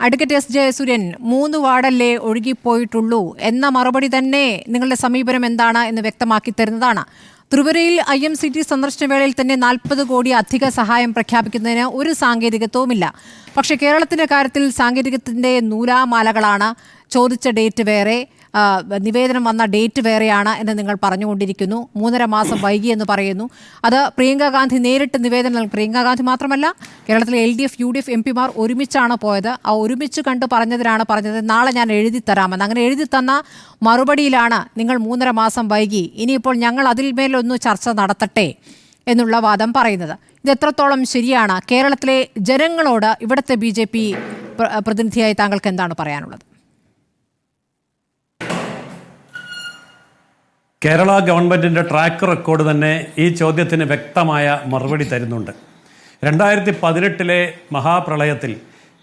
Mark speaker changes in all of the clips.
Speaker 1: Advocate S Jayasuryan മൂന്ന് വാർഡല്ലേ ഒഴുകിപ്പോയിട്ടുള്ളൂ. എന്ന മറുപടി തന്നെ നിങ്ങളുടെ സമീപനം എന്താണ് എന്ന് വ്യക്തമാക്കി തരുന്നതാണ്. ത്രിപുരയിൽ ഐ എം സി ടി സന്ദർശന വേളയിൽ തന്നെ നാൽപ്പത് കോടി അധിക സഹായം പ്രഖ്യാപിക്കുന്നതിന് ഒരു സാങ്കേതികത്വവുമില്ല. പക്ഷേ കേരളത്തിന്റെ കാര്യത്തിൽ സാങ്കേതികത്തിന്റെ നൂലാമാലകളാണ്. ചോദിച്ച ഡേറ്റ് വേറെ. നിവേദനം വന്ന ഡേറ്റ് വേറെയാണ് എന്ന് നിങ്ങൾ പറഞ്ഞുകൊണ്ടിരിക്കുന്നു. മൂന്നര മാസം വൈകി എന്ന് പറയുന്നു. അത് പ്രിയങ്ക ഗാന്ധി നേരിട്ട് നിവേദനം നൽകി. പ്രിയങ്ക ഗാന്ധി മാത്രമല്ല കേരളത്തിലെ L D F U D F M പിമാർ ഒരുമിച്ചാണ് പോയത്. ആ ഒരുമിച്ച് കണ്ട് പറഞ്ഞതിനാണ് പറഞ്ഞത് നാളെ ഞാൻ എഴുതി തരാമെന്ന്. അങ്ങനെ എഴുതി തന്ന മറുപടിയിലാണ് നിങ്ങൾ മൂന്നര മാസം വൈകി. ഇനിയിപ്പോൾ ഞങ്ങൾ അതിൽ മേലൊന്ന് ചർച്ച നടത്തട്ടെ എന്നുള്ള വാദം പറയുന്നത്. ഇത് എത്രത്തോളം ശരിയാണ്? കേരളത്തിലെ ജനങ്ങളോട് ഇവിടുത്തെ ബി ജെ പി പ്രതിനിധിയായി താങ്കൾക്ക് എന്താണ് പറയാനുള്ളത്?
Speaker 2: കേരള ഗവൺമെന്റിന്റെ ട്രാക്ക് റെക്കോർഡ് തന്നെ ഈ ചോദ്യത്തിന് വ്യക്തമായ മറുപടി തരുന്നുണ്ട്. രണ്ടായിരത്തി പതിനെട്ടിലെ മഹാപ്രളയത്തിൽ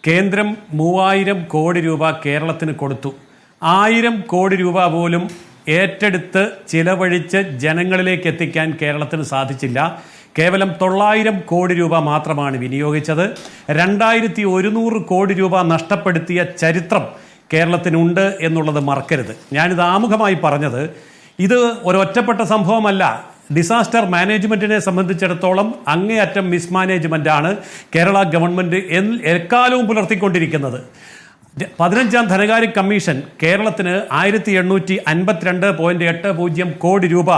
Speaker 2: കേന്ദ്രം മൂവായിരം കോടി രൂപ കേരളത്തിന് കൊടുത്തു. ആയിരം കോടി രൂപ പോലും ഏറ്റെടുത്ത് ചിലവഴിച്ച് ജനങ്ങളിലേക്ക് എത്തിക്കാൻ കേരളത്തിന് സാധിച്ചില്ല. കേവലം തൊള്ളായിരം കോടി രൂപ മാത്രമാണ് വിനിയോഗിച്ചത്. രണ്ടായിരത്തി ഒരുന്നൂറ് കോടി രൂപ നഷ്ടപ്പെടുത്തിയ ചരിത്രം കേരളത്തിനുണ്ട് എന്നുള്ളത് മറക്കരുത്. ഞാനിത് ആമുഖമായി പറഞ്ഞത് ഇത് ഒരൊറ്റപ്പെട്ട സംഭവമല്ല. ഡിസാസ്റ്റർ മാനേജ്മെന്റിനെ സംബന്ധിച്ചിടത്തോളം അങ്ങേയറ്റം മിസ്മാനേജ്മെന്റ് ആണ് കേരള ഗവൺമെന്റ് എക്കാലവും പുലർത്തിക്കൊണ്ടിരിക്കുന്നത്. പതിനഞ്ചാം ധനകാര്യ കമ്മീഷൻ കേരളത്തിന് ആയിരത്തി എണ്ണൂറ്റി അൻപത്തിരണ്ട് പോയിന്റ് എട്ട് പൂജ്യം കോടി രൂപ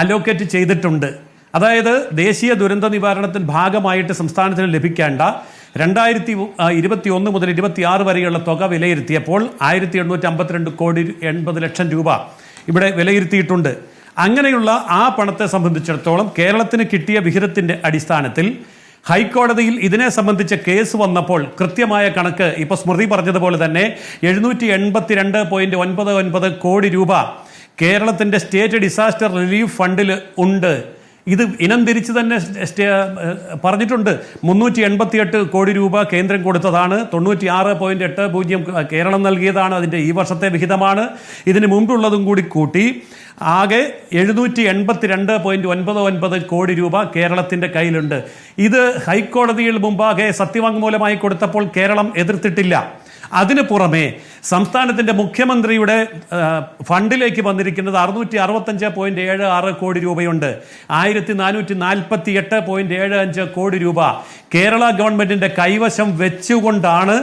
Speaker 2: അലോക്കേറ്റ് ചെയ്തിട്ടുണ്ട്. അതായത് ദേശീയ ദുരന്ത നിവാരണത്തിന് ഭാഗമായിട്ട് സംസ്ഥാനത്തിന് ലഭിക്കേണ്ട രണ്ടായിരത്തി ഇരുപത്തി ഒന്ന് മുതൽ ഇരുപത്തി ആറ് വരെയുള്ള തുക വിലയിരുത്തിയപ്പോൾ ആയിരത്തി എണ്ണൂറ്റി അമ്പത്തിരണ്ട് കോടി എൺപത് ലക്ഷം രൂപ. ഇവിടെ വിലയിരുത്തിയിട്ടുണ്ട്. അങ്ങനെയുള്ള ആ പണത്തെ സംബന്ധിച്ചിടത്തോളം കേരളത്തിന് കിട്ടിയ വിഹിതത്തിന്റെ അടിസ്ഥാനത്തിൽ ഹൈക്കോടതിയിൽ ഇതിനെ സംബന്ധിച്ച കേസ് വന്നപ്പോൾ കൃത്യമായ കണക്ക് ഇപ്പോൾ സ്മൃതി പറഞ്ഞതുപോലെ തന്നെ എഴുന്നൂറ്റി എൺപത്തിരണ്ട് പോയിന്റ് ഒൻപത് ഒൻപത് കോടി രൂപ കേരളത്തിന്റെ സ്റ്റേറ്റ് ഡിസാസ്റ്റർ റിലീഫ് ഫണ്ടിൽ ഉണ്ട്. ഇത് ഇനം തിരിച്ച് തന്നെ പറഞ്ഞിട്ടുണ്ട്. മുന്നൂറ്റി എൺപത്തിയെട്ട് കോടി രൂപ കേന്ദ്രം കൊടുത്തതാണ്. തൊണ്ണൂറ്റി ആറ് പോയിന്റ് എട്ട് പൂജ്യം കേരളം നൽകിയതാണ് അതിന്റെ ഈ വർഷത്തെ വിഹിതമാണ്. ഇതിന് മുമ്പുള്ളതും കൂടി കൂട്ടി. ആകെ എഴുന്നൂറ്റി എൺപത്തി രണ്ട് പോയിന്റ് ഒൻപത് ഒൻപത് കോടി രൂപ കേരളത്തിന്റെ കയ്യിലുണ്ട്. ഇത് ഹൈക്കോടതിയിൽ മുമ്പാകെ സത്യവാങ്മൂലമായി കൊടുത്തപ്പോൾ കേരളം എതിർത്തിട്ടില്ല. അതിന് പുറമെ സംസ്ഥാനത്തിന്റെ മുഖ്യമന്ത്രിയുടെ ഫണ്ടിലേക്ക് വന്നിരിക്കുന്നത് അറുന്നൂറ്റി അറുപത്തഞ്ച് പോയിന്റ് ഏഴ് ആറ് കോടി രൂപയുണ്ട്. ആയിരത്തി നാനൂറ്റി നാൽപ്പത്തി എട്ട് പോയിന്റ് ഏഴ് അഞ്ച് കോടി രൂപ കേരള ഗവൺമെന്റിന്റെ കൈവശം വെച്ചുകൊണ്ടാണ്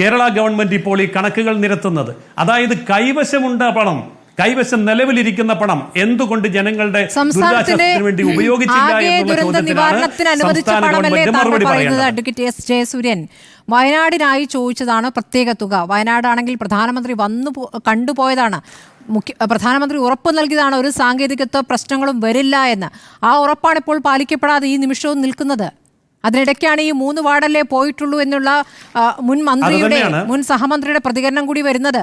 Speaker 2: കേരള ഗവൺമെന്റ് ഇപ്പോൾ ഈ കണക്കുകൾ നിരത്തുന്നത്. അതായത് കൈവശമുണ്ട് പണം. കൈവശം നിലവിലിരിക്കുന്ന പണം എന്തുകൊണ്ട് ജനങ്ങളുടെ ദുരിതാശ്വാസത്തിന് വേണ്ടി ഉപയോഗിച്ചില്ല എന്നുള്ള ചോദ്യത്തിനാണ്
Speaker 1: വയനാടിനായി ചോദിച്ചതാണ് പ്രത്യേക തുക. വയനാടാണെങ്കിൽ പ്രധാനമന്ത്രി വന്നു കണ്ടുപോയതാണ്. മുഖ്യ പ്രധാനമന്ത്രി ഉറപ്പ് നൽകിയതാണ്. ഒരു സാങ്കേതികത്വ പ്രശ്നങ്ങളും വരില്ല എന്ന്. ആ ഉറപ്പാണ് ഇപ്പോൾ പാലിക്കപ്പെടാതെ ഈ നിമിഷവും നിൽക്കുന്നത്. അതിനിടയ്ക്കാണ് ഈ മൂന്ന് വാർഡല്ലേ പോയിട്ടുള്ളൂ എന്നുള്ള മുൻ മന്ത്രിയുടെ മുൻ സഹമന്ത്രിയുടെ പ്രതികരണം കൂടി വരുന്നത്.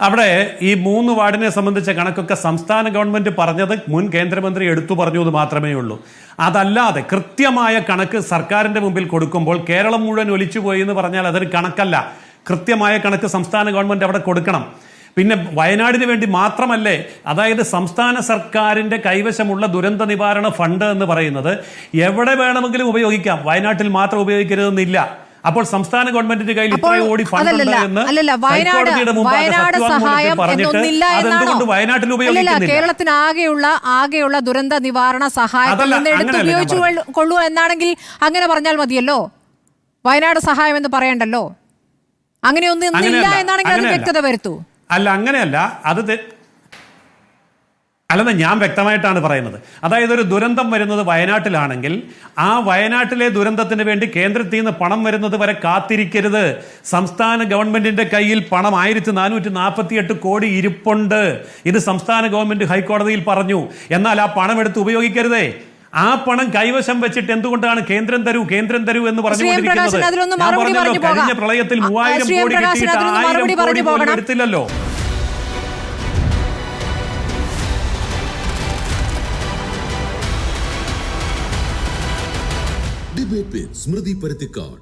Speaker 2: അവിടെ ഈ മൂന്ന് വാർഡിനെ സംബന്ധിച്ച കണക്കൊക്കെ സംസ്ഥാന ഗവൺമെന്റ് പറഞ്ഞത് മുൻ കേന്ദ്രമന്ത്രി എടുത്തു പറഞ്ഞു എന്ന് മാത്രമേ ഉള്ളൂ. അതല്ലാതെ കൃത്യമായ കണക്ക് സർക്കാരിന്റെ മുമ്പിൽ കൊടുക്കുമ്പോൾ കേരളം മുഴുവൻ ഒലിച്ചുപോയി എന്ന് പറഞ്ഞാൽ അതൊരു കണക്കല്ല. കൃത്യമായ കണക്ക് സംസ്ഥാന ഗവൺമെന്റ് അവിടെ കൊടുക്കണം. പിന്നെ വയനാടിന് വേണ്ടി മാത്രമല്ലേ അതായത് സംസ്ഥാന സർക്കാരിന്റെ കൈവശമുള്ള ദുരന്ത നിവാരണ ഫണ്ട് എന്ന് പറയുന്നത് എവിടെ വേണമെങ്കിലും ഉപയോഗിക്കാം. വയനാട്ടിൽ മാത്രം ഉപയോഗിക്കരുതെന്നില്ല. അപ്പോൾ സംസ്ഥാന ഗവൺമെന്റിന്റെ കയ്യിൽ ഇത്രയും കോടി ഫണ്ട് എന്ന് ഹൈക്കോടതിയുടെ
Speaker 1: വയനാട് സഹായം എന്നൊന്നില്ല എന്നാണ്?
Speaker 2: വയനാട്ടിൽ ഉപയോഗിക്കുന്നില്ല?
Speaker 1: കേരളത്തിന് ആകെയുള്ള ആകെയുള്ള ദുരന്ത നിവാരണ സഹായത്തിൽ നിന്ന് എടുത്ത് ഉപയോഗിച്ചു കൊള്ളു- കൊള്ളൂ എന്നാണെങ്കിൽ അങ്ങനെ പറഞ്ഞാൽ മതിയല്ലോ? വയനാട് സഹായം എന്ന് പറയണ്ടല്ലോ? അങ്ങനെയൊന്നും ഇന്നില്ല
Speaker 2: അങ്ങനെയല്ല,
Speaker 1: എന്നാണെങ്കിൽ അത് വ്യക്തത വരുത്തൂ.
Speaker 2: അല്ല അങ്ങനെയല്ല. അത് അല്ലെന്ന് ഞാൻ വ്യക്തമായിട്ടാണ് പറയുന്നത്. അതായത് ഒരു ദുരന്തം വരുന്നത് വയനാട്ടിലാണെങ്കിൽ ആ വയനാട്ടിലെ ദുരന്തത്തിന് വേണ്ടി കേന്ദ്രത്തിൽ നിന്ന് പണം വരുന്നത് വരെ കാത്തിരിക്കരുത്. സംസ്ഥാന ഗവൺമെന്റിന്റെ കയ്യിൽ പണം ആയിരത്തി നാനൂറ്റി നാൽപ്പത്തി എട്ട് കോടി ഇരിപ്പുണ്ട്. ഇത് സംസ്ഥാന ഗവൺമെന്റ് ഹൈക്കോടതിയിൽ പറഞ്ഞു. എന്നാൽ ആ പണം എടുത്ത് ഉപയോഗിക്കരുതേ. ആ പണം കൈവശം വെച്ചിട്ട് എന്തുകൊണ്ടാണ് കേന്ദ്രം തരൂ കേന്ദ്രം തരൂ എന്ന് പറഞ്ഞുകൊണ്ടിരിക്കുന്നത്? ഞാൻ പറഞ്ഞല്ലോ,
Speaker 1: പറഞ്ഞു
Speaker 2: കഴിഞ്ഞ. പ്രളയത്തിൽ മൂവായിരം കോടി കിട്ടിയിട്ട് ആയിരം കോടി പോലും. എടുത്തില്ലല്ലോ.
Speaker 3: கோப்பேட் ஸ்மிருதி பருத்திக்காட்